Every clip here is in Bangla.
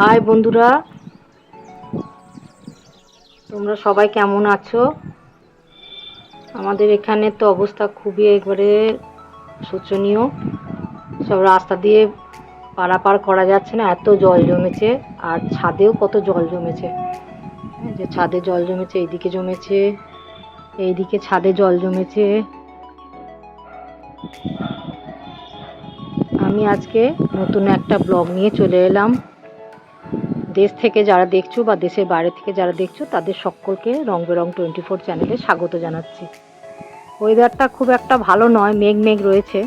হাই বন্ধুরা। তোমরা সবাই কেমন আছো? আমাদের এখানে তো অবস্থা খুবই একবারে শোচনীয়। সব রাস্তা দিয়ে পারাপার করা যাচ্ছে না, এত জল জমেছে, আর ছাদেও কত জল জমেছে। যে ছাদে জল জমেছে, এইদিকে জমেছে, এইদিকে ছাদে জল জমেছে। আমি আজকে নতুন একটা ব্লগ নিয়ে চলে এলাম। দেশ থেকে যারা দেখছ বা দেশের বাইরে থেকে যারা দেখছ, তাদের সকলকে রং বেরং টোয়েন্টি ফোর চ্যানেলে স্বাগত জানাচ্ছি। ওয়েদারটা খুব একটা ভালো নয়, মেঘ মেঘ রয়েছে।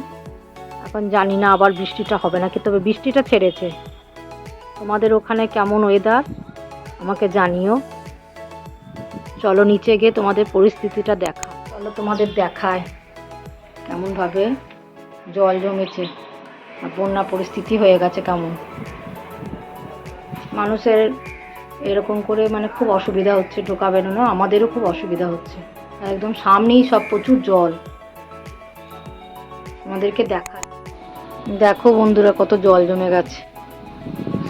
এখন জানি না আবার বৃষ্টিটা হবে নাকি, তবে বৃষ্টিটা ছেড়েছে। তোমাদের ওখানে কেমন ওয়েদার আমাকে জানিও। চলো নিচে গিয়ে তোমাদের পরিস্থিতিটা দেখা। চলো তোমাদের দেখায় কেমনভাবে জল জমেছে বন্যা পরিস্থিতি হয়ে গেছে কেমন। মানুষের এরকম করে মানে খুব অসুবিধা হচ্ছে ঢোকা বেরোনো আমাদেরও খুব অসুবিধা হচ্ছে। একদম সামনেই সব প্রচুর জল। আমাদেরকে দেখায় দেখো বন্ধুরা কত জল জমে গেছে।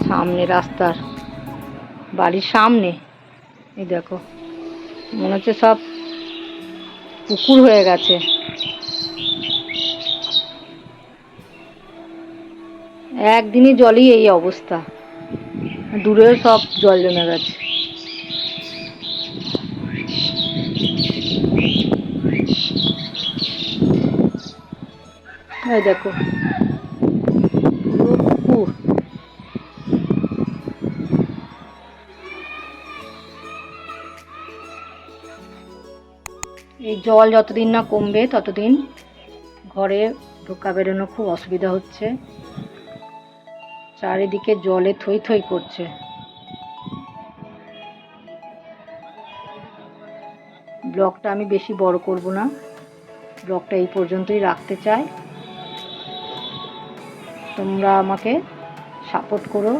সামনে রাস্তার, বাড়ির সামনে। এই দেখো, মনে হচ্ছে সব পুকুর হয়ে গেছে। একদিনই জলই এই অবস্থা। দূরেও সব জল জমে গেছে। দেখো। এই জল যতদিন না কমবে, ততদিন ঘরে ঢোকা বেরোনো খুব অসুবিধা হচ্ছে। চারিদিকে জলে থই থই করছে। ব্লগটা আমি বেশি বড় করব না। ব্লগটা এই পর্যন্তই রাখতে চাই। তোমরা আমাকে সাপোর্ট করো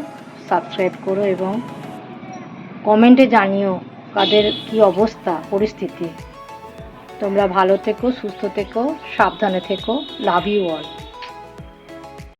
সাবস্ক্রাইব করো এবং কমেন্টে জানিও কাদের কি অবস্থা, পরিস্থিতি। তোমরা ভালো থেকো, সুস্থ থেকো, সাবধানে থেকো লাভ ইউ অল